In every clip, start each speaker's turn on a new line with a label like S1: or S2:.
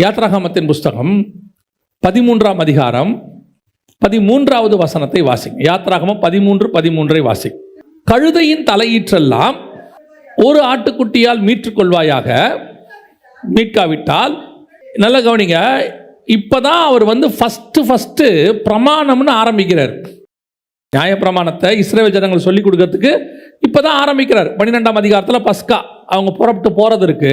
S1: யாத்ராகமத்தின் புஸ்தகம் பதிமூன்றாம் அதிகாரம் பதிமூன்றாவது வசனத்தை வாசிங்க. யாத்ராகமம் பதிமூன்று பதிமூன்றை வாசி கழுதையின் தலையீற்றெல்லாம் ஒரு ஆட்டுக்குட்டியால் மீட்டுக்கொள்வாயாக மீட்காவிட்டால் நல்ல கவனிங்க இப்போதான் அவர் வந்து ஃபஸ்ட்டு ஃபஸ்ட்டு பிரமாணம்னு ஆரம்பிக்கிறார். நியாயப்பிரமாணத்தை இஸ்ரேல் ஜனங்கள் சொல்லி கொடுக்கறதுக்கு இப்பதான் ஆரம்பிக்கிறார். பன்னிரெண்டாம் அதிகாரத்தில் பஸ்கா அவங்க புறப்பட்டு போறதற்கு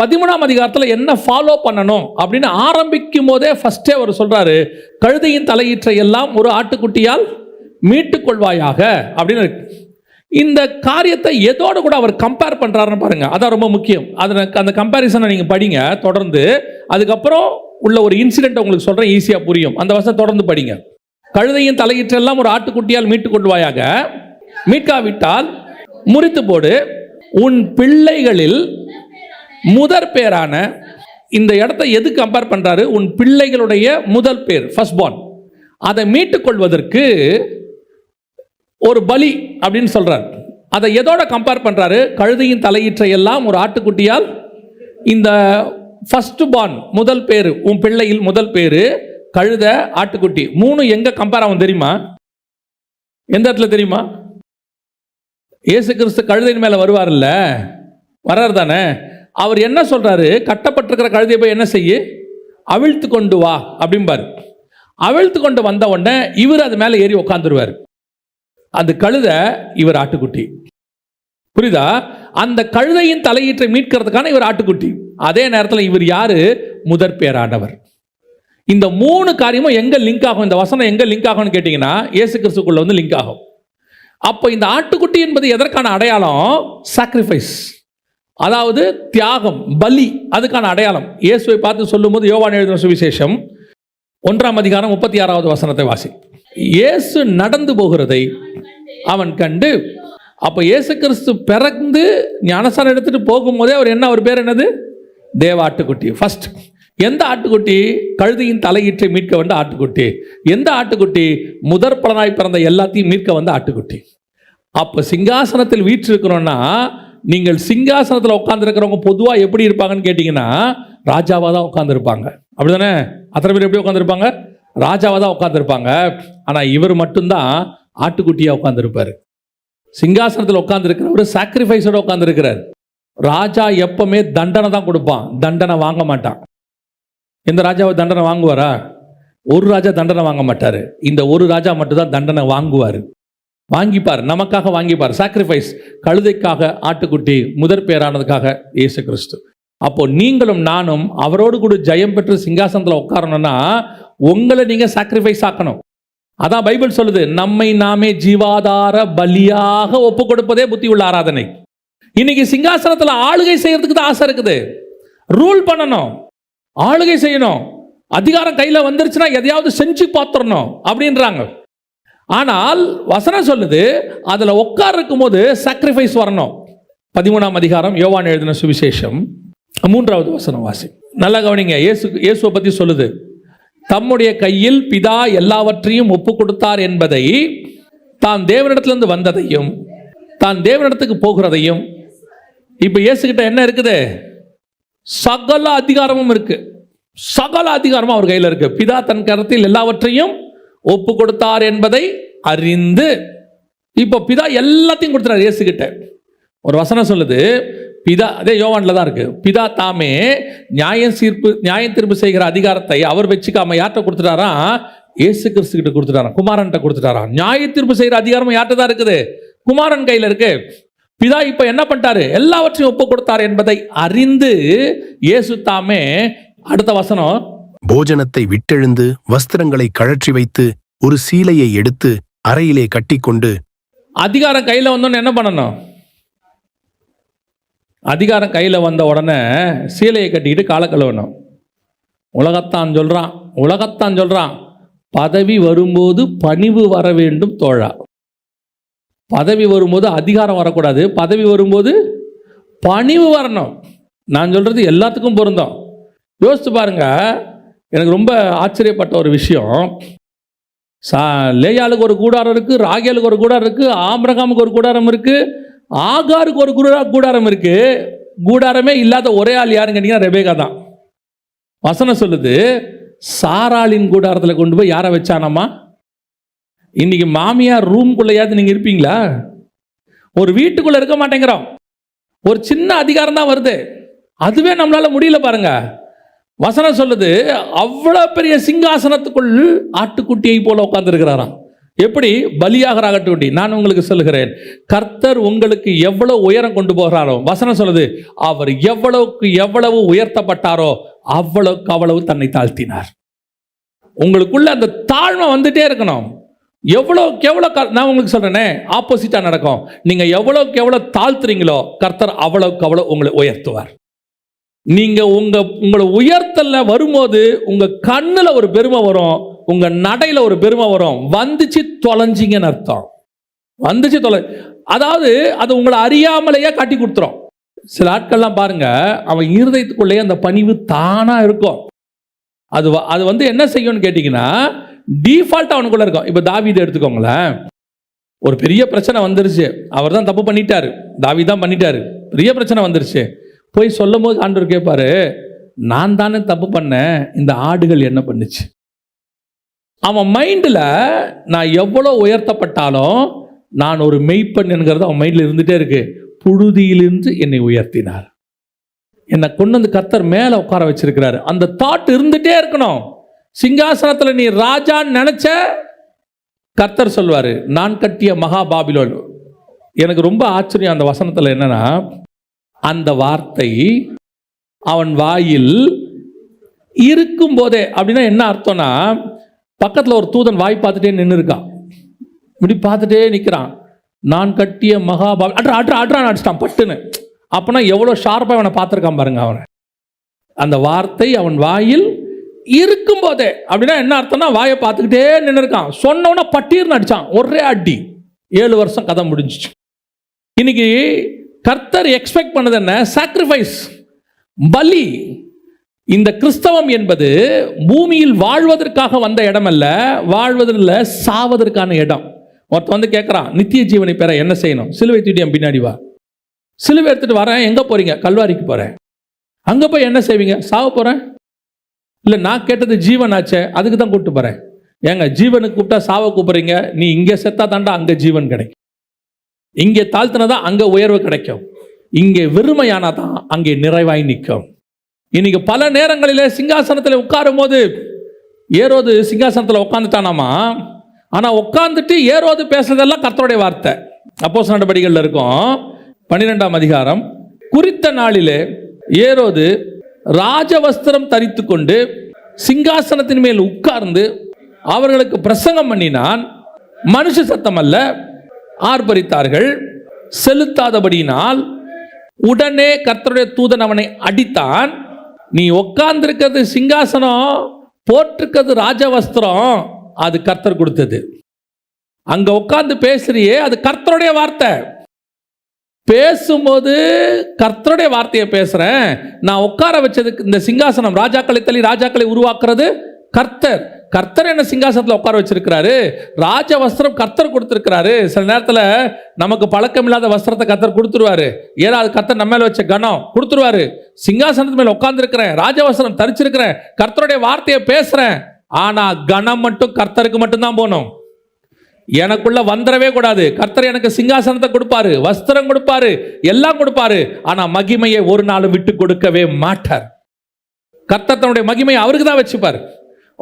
S1: பதிமூணாம் அதிகாரத்தில் என்ன ஃபாலோ பண்ணணும் அப்படின்னு ஆரம்பிக்கும் போதே ஃபஸ்ட்டே அவர் சொல்கிறாரு கழுதையின் தலையீற்றை எல்லாம் ஒரு ஆட்டுக்குட்டியால் மீட்டுக்கொள்வாயாக அப்படின்னு இருக்கு. இந்த காரியத்தை எதோடு கூட அவர் கம்பேர் பண்ணுறாருன்னு பாருங்க அதான் ரொம்ப முக்கியம். அதில் அந்த கம்பேரிசனை நீங்கள் படிங்க தொடர்ந்து. அதுக்கப்புறம் உள்ள ஒரு இன்சிடென்ட் உங்களுக்கு சொல்கிறேன் ஈஸியாக புரியும். அந்த வருஷம் தொடர்ந்து படிங்க. கழுதையின் தலையீற்றெல்லாம் ஒரு ஆட்டுக்குட்டியால் மீட்டுக்கொள்வாயாக மீட்காவிட்டால் முறித்து போடு. உன் பிள்ளைகளில் முதற் பேரான இந்த இடத்த எது கம்பேர் பண்ணுறாரு உன் பிள்ளைகளுடைய முதல் பேர் ஃபர்ஸ்ட் பார்ன் அதை மீட்டுக்கொள்வதற்கு ஒரு பலி அப்படின்னு சொல்கிறார் அதை எதோட கம்பேர் பண்ணுறாரு கழுதையின் தலையீற்றை எல்லாம் ஒரு ஆட்டுக்குட்டியால் இந்த ஃபஸ்ட்டு born முதல் பேர் உன் பிள்ளையில் முதல் பேர் கழுத ஆட்டுக்குட்டி மூணு எங்கே கம்பேர் ஆகும் தெரியுமா? எந்த இடத்துல தெரியுமா? இயேசு கிறிஸ்து கழுதையின் மேலே வருவார்ல? வர்றார் தானே? அவர் என்ன சொல்கிறாரு கட்டப்பட்டிருக்கிற கழுதையை போய் என்ன செய்ய? அவிழ்த்து கொண்டு வா அப்படிம்பாரு. அவிழ்த்து கொண்டு வந்த உடனே இவர் அது மேலே ஏறி உட்காந்துருவார் அந்த கழுதை இவர் ஆட்டுக்குட்டி. புரியுதா? அந்த கழுதையின் தலையீற்றை மீட்கிறதுக்கான இவர் ஆட்டுக்குட்டி. அதே நேரத்தில் இவர் யாரு? முதற் பேரானவர். இந்த மூணு காரியமும் எங்க லிங்க் ஆகும்? இந்த வசனம் எங்க லிங்க் ஆகும்னு கேட்டிங்கன்னா இயேசு கிறிஸ்துக்குள்ள வந்து லிங்க் ஆகும். அப்போ இந்த ஆட்டுக்குட்டி என்பது எதற்கான அடையாளம்? சாக்ரிஃபைஸ் அதாவது தியாகம் பலி அதுக்கான அடையாளம். இயேசுவை பார்த்து சொல்லும்போது யோவான் எழுதின சுவிசேஷம் ஒன்றாம் அதிகாரம் முப்பத்தி ஆறாவது வசனத்தை வாசி. இயேசு நடந்து போகிறதை அவன் கண்டு அப்போ இயேசு கிறிஸ்து பிறந்து ஞானசாரம் எடுத்துகிட்டு போகும்போதே அவர் என்ன அவர் பேர் என்னது? தேவ ஆட்டுக்குட்டி. ஃபர்ஸ்ட் எந்த ஆட்டுக்குட்டி? கழுதியின் தலையீற்றை மீட்க வந்த ஆட்டுக்குட்டி. எந்த ஆட்டுக்குட்டி? முதற் பலனாய் பிறந்த எல்லாத்தையும் மீட்க வந்த ஆட்டுக்குட்டி. அப்போ சிங்காசனத்தில் வீற்றிருக்கிறோன்னா நீங்கள் சிங்காசனத்தில் உட்காந்துருக்கிறவங்க பொதுவாக எப்படி இருப்பாங்கன்னு கேட்டிங்கன்னா ராஜாவாக தான் உட்காந்துருப்பாங்க அப்படிதானே? அத்தனை பேர் எப்படி உட்காந்துருப்பாங்க ராஜாவாக தான் உட்காந்துருப்பாங்க ஆனால் இவர் மட்டும்தான் ஆட்டுக்குட்டியாக உட்காந்துருப்பார் சிங்காசனத்தில் உட்காந்துருக்கிறவர் சாக்ரிஃபைஸோட உட்காந்துருக்கிறார் ராஜா எப்பவுமே தண்டனை தான் கொடுப்பான். தண்டனை வாங்க மாட்டான். எந்த ராஜாவை தண்டனை வாங்குவாரா? ஒரு ராஜா தண்டனை வாங்க மாட்டார். இந்த ஒரு ராஜா மட்டும்தான் தண்டனை வாங்குவார். வாங்கிப்பார் நமக்காக வாங்கிப்பார். சாக்ரிஃபைஸ் கழுதைக்காக ஆட்டுக்குட்டி முதற் பேரானதுக்காக இயேசு கிறிஸ்து அப்போ நீங்களும் நானும் அவரோடு கூட ஜெயம் பெற்று சிங்காசனத்தில் உட்காரணும்னா உங்களை நீங்கள் சாக்ரிஃபைஸ் ஆக்கணும். அதான் பைபிள் சொல்லுது நம்மை நாமே ஜீவாதார பலியாக ஒப்பு கொடுப்பதே புத்தி உள்ள ஆராதனை. இன்னைக்கு சிங்காசனத்தில் ஆளுகை செய்யறதுக்கு தான் ஆசை இருக்குது. ரூல் பண்ணணும். ஆளுகை செய்யணும். அதிகாரம் கையில் வந்துருச்சுன்னா எதையாவது செஞ்சு பார்த்துடணும் அப்படின்றாங்க. ஆனால் வசனம் சொல்லுது அதில் உட்கார்க்கும் போது சாக்ரிஃபைஸ் வரணும். பதிமூணாம் அதிகாரம் யோவான் எழுதின சுவிசேஷம். மூன்றாவது வசனம் வாசி. நல்லா கவனிங்க இயேசு இயேசுவை பற்றி சொல்லுது. தம்முடைய கையில் பிதா எல்லாவற்றையும் ஒப்பு கொடுத்தார் என்பதை தான் தேவனிடத்திலிருந்து வந்ததையும் தான் தேவனிடத்துக்கு போகிறதையும் இப்போ இயேசுகிட்ட என்ன இருக்குது? சகல அதிகாரமும் இருக்கு. சகல அதிகாரமும் அவர் கையில் இருக்கு. பிதா தன் கரத்தில் எல்லாவற்றையும் ஒப்பு கொடுத்தார் என்பதை அறிந்து இப்போ பிதா எல்லாத்தையும் கொடுத்துறாரு இயேசுகிட்ட. ஒரு வசனம் சொல்லுது பிதா அதே யோவான்ல தான் இருக்கு பிதா தாமே நியாயம் சீர்ப்பு நியாயம் தீர்ப்பு செய்கிற அதிகாரத்தை அவர் வச்சுக்காம யார்கிட்ட கொடுத்துட்டாரா? இயேசு கிறிஸ்து கிட்ட கொடுத்துட்டாராம் குமாரன்ட்ட கொடுத்துட்டாரா நியாய தீர்ப்பு செய்கிற அதிகாரம் யார்கிட்ட தான் இருக்குது? குமாரன் கையில் இருக்கு. பிதா இப்போ என்ன பண்ணிட்டாரு? எல்லாவற்றையும் ஒப்பு கொடுத்தார் என்பதை அறிந்து இயேசு தாமே அடுத்த வசனம்
S2: போஜனத்தை விட்டெழுந்து வஸ்திரங்களை கழற்றி வைத்து ஒரு சீலையை எடுத்து அறையிலே கட்டிக்கொண்டு
S1: அதிகாரம் கையில் வந்தோன்னு என்ன பண்ணணும்? அதிகாரம் கையில் வந்த உடனே சீலையை கட்டிக்கிட்டு காலை கழுவணும். உலகத்தான் சொல்கிறான் உலகத்தான் சொல்கிறான் பதவி வரும்போது பணிவு வர வேண்டும் தோழா. பதவி வரும்போது அதிகாரம் வரக்கூடாது பதவி வரும்போது பணிவு வரணும். நான் சொல்கிறது எல்லாத்துக்கும் பொருந்தோம். யோசித்து பாருங்க எனக்கு ரொம்ப ஆச்சரியப்பட்ட ஒரு விஷயம். சா லேயாளுக்கு ஒரு கூடாரம் இருக்குது ராகேலுக்கு ஒரு கூடாரம் இருக்குது ஆம்ரகாமுக்கு ஒரு கூடாரம் இருக்குது ஆகாருக்கு ஒரு கூடா கூடாரம் இருக்குது கூடாரமே இல்லாத ஒரே ஆள் யாருன்னு கேட்டிங்கன்னா ரெபேகா தான். வசனம் சொல்லுது சாராளின் கூடாரத்தில் கொண்டு போய் யாரை வச்சானாமா? இன்னைக்கு மாமியார் ரூம்குள்ளையாவது நீங்கள் இருப்பீங்களா? ஒரு வீட்டுக்குள்ளே இருக்க மாட்டேங்கிறோம். ஒரு சின்ன அதிகாரம் தான் வருது. அதுவே நம்மளால முடியல பாருங்கள் வசனம் சொல்லுது அவ்வளோ பெரிய சிங்காசனத்துக்குள் ஆட்டுக்குட்டியை போல உட்கார்ந்துருக்கிறாராம். எப்படி? பலியாகிற ஆகட்டுக்குட்டி நான் உங்களுக்கு சொல்லுகிறேன் கர்த்தர் உங்களுக்கு எவ்வளவு உயரம் கொண்டு போகிறாரோ வசனம் சொல்லுது அவர் எவ்வளவுக்கு எவ்வளவு உயர்த்தப்பட்டாரோ அவ்வளவுக்கு அவ்வளவு தன்னை தாழ்த்தினார். உங்களுக்குள்ள அந்த தாழ்மை வந்துட்டே இருக்கணும். எவ்வளோக்கு எவ்வளோ க- நான் உங்களுக்கு சொல்கிறேனே ஆப்போசிட்டாக நடக்கும். நீங்கள் எவ்வளோக்கு எவ்வளோ தாழ்த்துறீங்களோ கர்த்தர் அவ்வளவுக்கு அவ்வளோ உங்களை உயர்த்துவார். நீங்க உங்க உங்களை உயர்த்தல வரும்போது உங்க கண்ணுல ஒரு பெருமை வரும் உங்க நடையில ஒரு பெருமை வரும். வந்துச்சு தொலைஞ்சிங்கன்னு அர்த்தம். வந்துச்சு தொலை அதாவது அது உங்களை அறியாமலேயே காட்டி கொடுத்துரும். சில ஆட்கள்லாம் பாருங்க அவன் இருதயத்துக்குள்ளேயே அந்த பணிவு தானா இருக்கும். அது வ- அது வந்து என்ன செய்யும்னு கேட்டிங்கன்னா டிஃபால்ட் அவனுக்குள்ள இருக்கும். இப்போ தாவீது எடுத்துக்கோங்களேன். ஒரு பெரிய பிரச்சனை வந்துருச்சு. அவர் தான் தப்பு பண்ணிட்டாரு. தாவி தான் பண்ணிட்டாரு. பெரிய பிரச்சனை வந்துருச்சு. போய் சொல்லும் போது ஆண்டவர் கேட்பாரு நான் தானே தப்பு பண்ணேன் இந்த ஆடுகள் என்ன பண்ணுச்சு? அவன் மைண்டில் நான் எவ்வளோ உயர்த்தப்பட்டாலும் நான் ஒரு மெய்ப்பெண் என்கிறது அவன் மைண்டில் இருந்துகிட்டே இருக்கு. புழுதியிலிருந்து என்னை உயர்த்தினார். என்னை கொண்டு வந்து கர்த்தர் மேலே உட்கார வச்சிருக்கிறாரு. அந்த தாட் இருந்துகிட்டே இருக்கணும். சிங்காசனத்தில் நீ ராஜான்னு நினச்ச கர்த்தர் சொல்வார் நான் கட்டிய மகா பாபிலோன். எனக்கு ரொம்ப ஆச்சரியம் அந்த வசனத்தில் என்னென்னா அந்த வார்த்தை அவன் வாயில் இருக்கும் போதே அப்படின்னா என்ன அர்த்தம்னா பக்கத்தில் ஒரு தூதன் வாய் பார்த்துட்டே நின்று இருக்கான் இப்படி பார்த்துட்டே நிற்கிறான் நான் கட்டிய மகாபா அட்ரா அட்ரா அட்ரான் அடிச்சிட்டான் பட்டுன்னு. அப்போனா எவ்வளோ ஷார்ப்பாக அவனை பார்த்துருக்கான் பாருங்க அவனை. அந்த வார்த்தை அவன் வாயில் இருக்கும் போதே அப்படின்னா என்ன அர்த்தம்னா வாயை பார்த்துக்கிட்டே நின்று இருக்கான் சொன்னவன பட்டீர்னு அடிச்சான். ஒரே அடி. ஏழு வருஷம் கதை முடிஞ்சிச்சு. இன்னைக்கு கர்த்தர் எக்ஸ்பெக்ட் பண்ணது என்ன? சாக்ரிஃபைஸ் பலி. இந்த கிறிஸ்தவம் என்பது பூமியில் வாழ்வதற்காக வந்த இடம் அல்ல வாழ்வதில் சாவதற்கான இடம். ஒருத்தன் வந்து கேட்குறான் நித்திய ஜீவனை பெற என்ன செய்யணும்? சிலுவை தூட்டி பின்னாடி வா. சிலுவை எடுத்துகிட்டு வரேன் எங்கே போகிறீங்க கல்வாரிக்கு போகிறேன் அங்கே போய் என்ன செய்வீங்க? சாவ போகிறேன் இல்லை நான் கேட்டது ஜீவன் ஆச்சே அதுக்கு தான் கூப்பிட்டு போகிறேன் ஏங்க ஜீவனுக்கு கூப்பிட்டா சாவ கூப்பிட்றீங்க? நீ இங்கே செத்தா தாண்டா அங்கே ஜீவன் கிடைக்கும். இங்கே தாழ்த்தினதா அங்கே உயர்வு கிடைக்கும். இங்கே வெறுமையானா தான் அங்கே நிறைவாய் நிற்கும். இன்னைக்கு பல நேரங்களில் சிங்காசனத்தில் உட்காரும் போது ஏரோது சிங்காசனத்தில் உட்காந்துட்டானாமா ஆனால் உட்காந்துட்டு ஏரோது பேசுறதெல்லாம் கர்த்தருடைய வார்த்தை. அப்போஸ் நடவடிக்கைகள் இருக்கும். பன்னிரெண்டாம் அதிகாரம். குறித்த நாளிலே ஏரோது ராஜவஸ்திரம் தரித்து கொண்டு சிங்காசனத்தின் மேல் உட்கார்ந்து அவர்களுக்கு பிரசங்கம் பண்ணினான். மனுஷ சத்தம் அல்ல. ஆர்ப்பரித்தார்கள். செலுத்தாதபடியினால் உடனே கர்த்தருடைய தூதன் அவனை அடித்தான். நீ உட்கார்ந்திருக்கிறது சிங்காசனம் போட்டிருக்கிறது ராஜவஸ்திரம் அது கர்த்தர் கொடுத்தது. அங்க உட்கார்ந்து பேசுறியே அது கர்த்தருடைய வார்த்தை. பேசும்போது கர்த்தருடைய வார்த்தையை பேசுறேன். நான் உட்கார வச்சதுக்கு இந்த சிங்காசனம் ராஜாக்களை தள்ளி ராஜாக்களை உருவாக்குறது கர்த்தர். கர்த்தர் என்ன சிங்காசனத்தில் உட்கார வச்சிருக்கிறாரு? ராஜ வஸ்திரம் கர்த்தர் கொடுத்துருக்கிறாரு. சில நேரத்தில் நமக்கு பழக்கமில்லாத வஸ்திரத்தை கர்த்தர் கொடுத்துருவாரு. ஏன்னா அது கர்த்தர் நம்ம மேலே வச்ச கணம் கொடுத்துருவாரு. சிங்காசனத்து மேலே உட்காந்துருக்கிறேன் ராஜ வஸ்திரம் தரிச்சிருக்கிறேன். கர்த்தருடைய வார்த்தையை பேசுகிறேன் ஆனால் கணம் மட்டும் கர்த்தருக்கு மட்டும்தான் போகணும். எனக்குள்ள வந்துடவே கூடாது. கர்த்தர் எனக்கு சிங்காசனத்தை கொடுப்பாரு. வஸ்திரம் கொடுப்பாரு. எல்லாம் கொடுப்பாரு. ஆனால் மகிமையை ஒரு நாளும் விட்டு கொடுக்கவே மாட்டார். கர்த்தர் தன்னுடைய மகிமையை அவருக்கு தான் வச்சுப்பார்.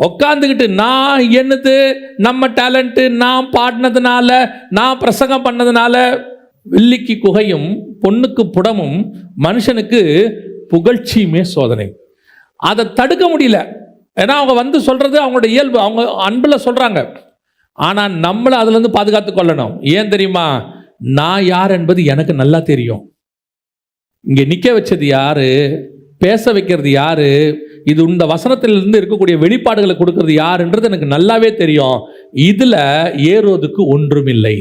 S1: உட்காந்துக்கிட்டு நான் என்னது? நம்ம டேலண்ட்டு நான் பாடினதுனால நான் பிரசங்கம் பண்ணதுனால வில்லிக்கு குகையும் பொண்ணுக்கு புடமும் மனுஷனுக்கு புகழ்ச்சியுமே சோதனை. அதை தடுக்க முடியல. ஏன்னா அவங்க வந்து சொல்கிறது அவங்களோட இயல்பு அவங்க அன்பில் சொல்கிறாங்க ஆனால் நம்மளை அதுலேருந்து பாதுகாத்து கொள்ளணும். ஏன் தெரியுமா? நான் யார் என்பது எனக்கு நல்லா தெரியும். இங்கே நிற்க வச்சது யார்? பேச வைக்கிறது யார்? இது இந்த வசனத்திலிருந்து இருக்கக்கூடிய வெளிப்பாடுகளை கொடுக்கறது யாருன்றது எனக்கு நல்லாவே தெரியும். இதில் ஏறுவதுக்கு ஒன்றுமில்லை.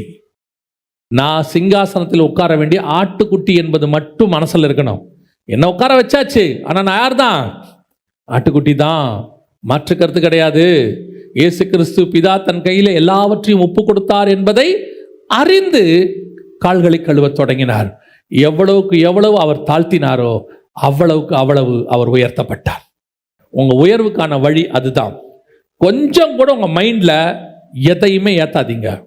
S1: நான் சிங்காசனத்தில் உட்கார வேண்டிய ஆட்டுக்குட்டி என்பது மட்டும் மனசில் இருக்கணும். என்ன உட்கார வச்சாச்சு? ஆனால் நான் யார் தான் ஆட்டுக்குட்டி தான். மாற்று கருத்து கிடையாது. இயேசு கிறிஸ்து பிதா தன் கையில் எல்லாவற்றையும் ஒப்பு கொடுத்தார் என்பதை அறிந்து கால்களை கழுவத் தொடங்கினார். எவ்வளவுக்கு எவ்வளவு அவர் தாழ்த்தினாரோ அவ்வளவுக்கு அவ்வளவு அவர் உயர்த்தப்பட்டார். உங்கள் உயர்வுக்கான வழி அதுதான். கொஞ்சம் கூட உங்கள் மைண்டில் எதையுமே ஏற்றாதீங்க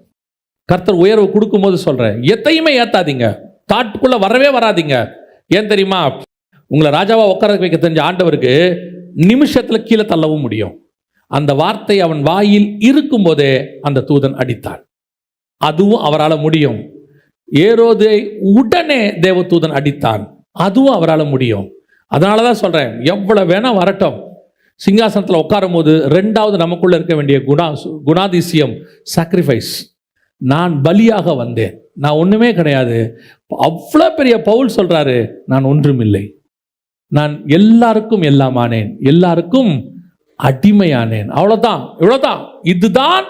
S1: கர்த்தர் உயர்வு கொடுக்கும்போது சொல்கிறேன் எதையுமே ஏற்றாதீங்க தாட்டுக்குள்ளே வரவே வராதீங்க. ஏன் தெரியுமா? உங்களை ராஜாவாக உட்கார வைக்க தெரிஞ்ச ஆண்டவருக்கு நிமிஷத்தில் கீழே தள்ளவும் முடியும். அந்த வார்த்தை அவன் வாயில் இருக்கும்போதே அந்த தூதன் அடித்தான். அதுவும் அவரால் முடியும். ஏரோதை உடனே தேவதூதன் அடித்தான். அதுவும் அவரால் முடியும். அதனால தான் சொல்கிறேன் எவ்வளோ வேணால் வரட்டும். சிங்காசனத்தில் உட்காரும் போது ரெண்டாவது நமக்குள்ளே இருக்க வேண்டிய குணா குணாதிசயம் சாக்ரிஃபைஸ் நான் பலியாக வந்தேன். நான் ஒன்றுமே கிடையாது. அவ்வளோ பெரிய பவுல் சொல்கிறாரு நான் ஒன்றும் இல்லை நான் எல்லாருக்கும் எல்லாமானேன் எல்லாருக்கும் அடிமையானேன். அவ்வளோதான் இவ்வளோதான் இதுதான்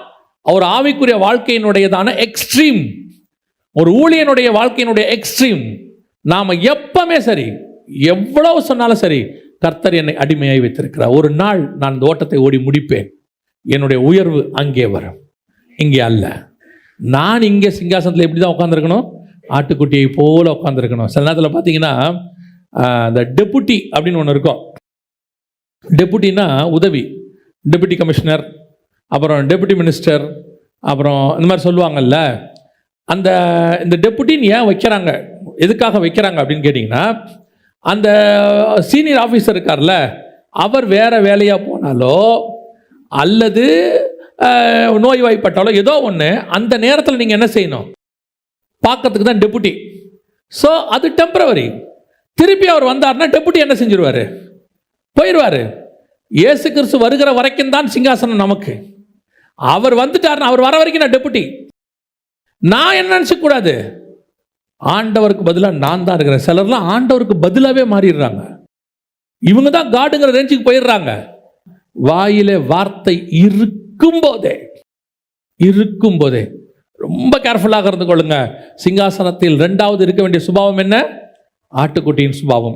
S1: அவர் ஆவிக்குரிய வாழ்க்கையினுடையதான எக்ஸ்ட்ரீம் ஒரு ஊழியனுடைய வாழ்க்கையினுடைய எக்ஸ்ட்ரீம் நாம் எப்பவுமே சரி எவ்வளவு சொன்னாலும் சரி கர்த்தர் என்னை அடிமையாய் வைத்திருக்கிறார். ஒரு நாள் நான் இந்த ஓட்டத்தை ஓடி முடிப்பேன். என்னுடைய உயர்வு அங்கே வரும். இங்கே அல்ல. நான் இங்கே சிங்காசனத்தில் எப்படி தான் உட்காந்துருக்கணும் ஆட்டுக்குட்டியை போல் உட்காந்துருக்கணும் சில நேரத்தில் பார்த்தீங்கன்னா இந்த டெபுட்டி அப்படின்னு ஒன்று இருக்கும். டெபுட்டினா உதவி. டெபுட்டி கமிஷனர் அப்புறம் டெபுட்டி மினிஸ்டர் அப்புறம் இந்த மாதிரி சொல்லுவாங்கல்ல. அந்த இந்த டெபுட்டின்னு ஏன் வைக்கிறாங்க? எதுக்காக வைக்கிறாங்க அப்படின்னு கேட்டிங்கன்னா அந்த சீனியர் ஆஃபீஸர் இருக்கார்ல அவர் வேறு வேலையாக போனாலோ அல்லது நோய்வாய்ப்பட்டாலோ ஏதோ ஒன்று அந்த நேரத்தில் நீங்கள் என்ன செய்யணும்? பார்க்கறதுக்கு தான் டெபுட்டி ஸோ அது டெம்பரவரி திருப்பி அவர் வந்தார்னா டெபுட்டி என்ன செஞ்சிருவாரு? போயிடுவார் இயேசு கிறிஸ்து வருகிற வரைக்கும் தான் சிங்காசனம் நமக்கு. அவர் வந்துட்டார்னா அவர் வர வரைக்கும் நான் டெபுட்டி நான் என்ன நினச்சிக்கூடாது ஆண்டவருக்கு பதிலாக நான் தான் இருக்கிறேன். சிலர்லாம் ஆண்டவருக்கு பதிலாகவே மாறிடுறாங்க. இவங்க தான் காடுங்கிற ரேஞ்சுக்கு போயிடுறாங்க. வாயிலே வார்த்தை இறுக்கும் போதே இருக்கும் போதே ரொம்ப கேர்ஃபுல்லாக இருந்து கொள்ளுங்க. சிங்காசனத்தில் ரெண்டாவது இருக்க வேண்டிய சுபாவம் என்ன? ஆட்டுக்குட்டியின் சுபாவம்.